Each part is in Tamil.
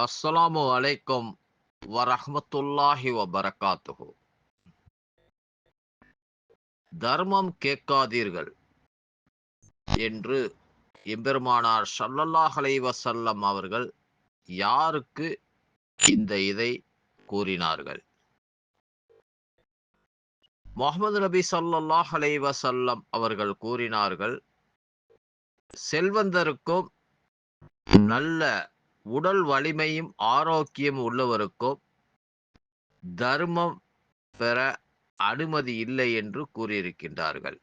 அஸ்ஸலாமு அலைக்கும் வரஹமத்துல்லாஹி வபரகாத்துஹு தர்மம் கேட்காதீர்கள் என்று எம்பெருமானார் ஸல்லல்லாஹு வசல்லம் அவர்கள் யாருக்கு இந்த இதை கூறினார்கள்? முகமது நபி ஸல்லல்லாஹு வசல்லம் அவர்கள் கூறினார்கள் செல்வந்தருக்கும் நல்ல உடல் வலிமையும் ஆரோக்கியம் உள்ளவருக்கும் தர்மம் பெற அனுமதி இல்லை என்று கூறியிருக்கின்றார்கள்.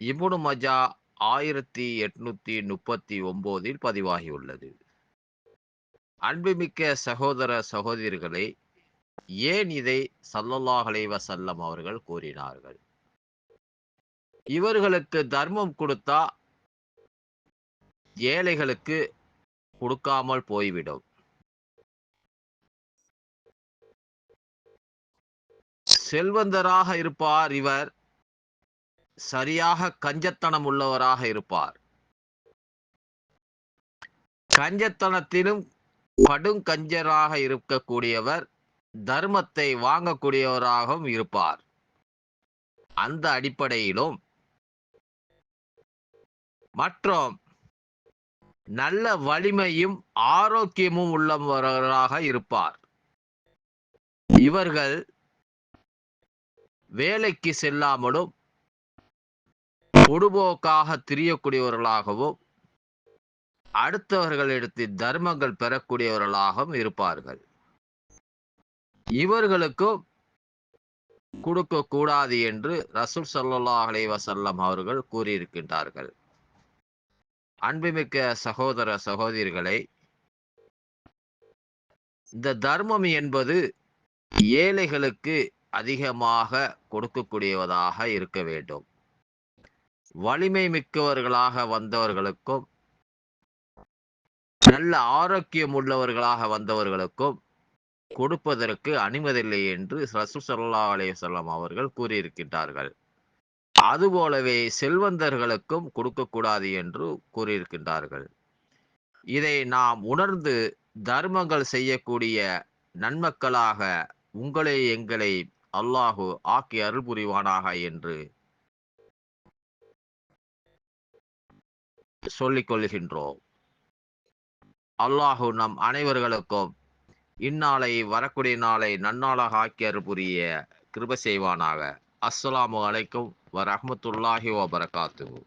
இபுனு மஜா ஆயிரத்தி எட்நூத்தி முப்பத்தி ஒன்பதில் பதிவாகியுள்ளது. அன்புமிக்க சகோதர சகோதரிகளே ஏன் இதை சல்லல்லாஹ் அலைஹி அவர்கள் கூறினார்கள்? இவர்களுக்கு தர்மம் கொடுத்தா ஏழைகளுக்கு கொடுக்காமல் போய்விடும். செல்வந்தராக இருப்பார் இவர். சரியாக கஞ்சத்தனம் உள்ளவராக இருப்பார். கஞ்சத்தனத்திலும் கடும் கஞ்சராக இருக்கக்கூடியவர் தர்மத்தை வாங்கக்கூடியவராகவும் இருப்பார். அந்த அடிப்படையிலும் மற்றும் நல்ல வலிமையும் ஆரோக்கியமும் உள்ளவர்களாக இருப்பார். இவர்கள் வேலைக்கு செல்லாமலும் பொடுபோக்காக திரியக்கூடியவர்களாகவும் அடுத்தவர்களிடத்தில் தர்மங்கள் பெறக்கூடியவர்களாகவும் இருப்பார்கள். இவர்களுக்கும் கொடுக்க கூடாது என்று ரசூல் சல்லாஹ் அலைவசல்லம் அவர்கள் கூறியிருக்கின்றார்கள். அன்புமிக்க சகோதர சகோதரிகளை இந்த தர்மம் என்பது ஏழைகளுக்கு அதிகமாக கொடுக்கக்கூடியவதாக இருக்க வேண்டும். வலிமை மிக்கவர்களாக வந்தவர்களுக்கும் நல்ல ஆரோக்கியம் உள்ளவர்களாக வந்தவர்களுக்கும் கொடுப்பதற்கு அனுமதில்லை என்று ரசூ சல்லா அலையம் அவர்கள் கூறியிருக்கின்றார்கள். அதுபோலவே செல்வந்தர்களுக்கும் கொடுக்கக்கூடாது என்று கூறியிருக்கின்றார்கள். இதை நாம் உணர்ந்து தர்மங்கள் செய்யக்கூடிய நன்மக்களாக உங்களை எங்களை அல்லாஹு ஆக்கி அருள் புரிவானாக என்று சொல்லிக் கொள்கின்றோம். அல்லாஹு நம் அனைவர்களுக்கும் இந்நாளை வரக்கூடிய நாளை நன்னாளாக ஆக்கி அருள் புரிய கிருப செய்வானாக. அஸ்ஸலாமு அலைக்கும் வரஹ்மத்துல்லாஹி வபரகாத்துஹு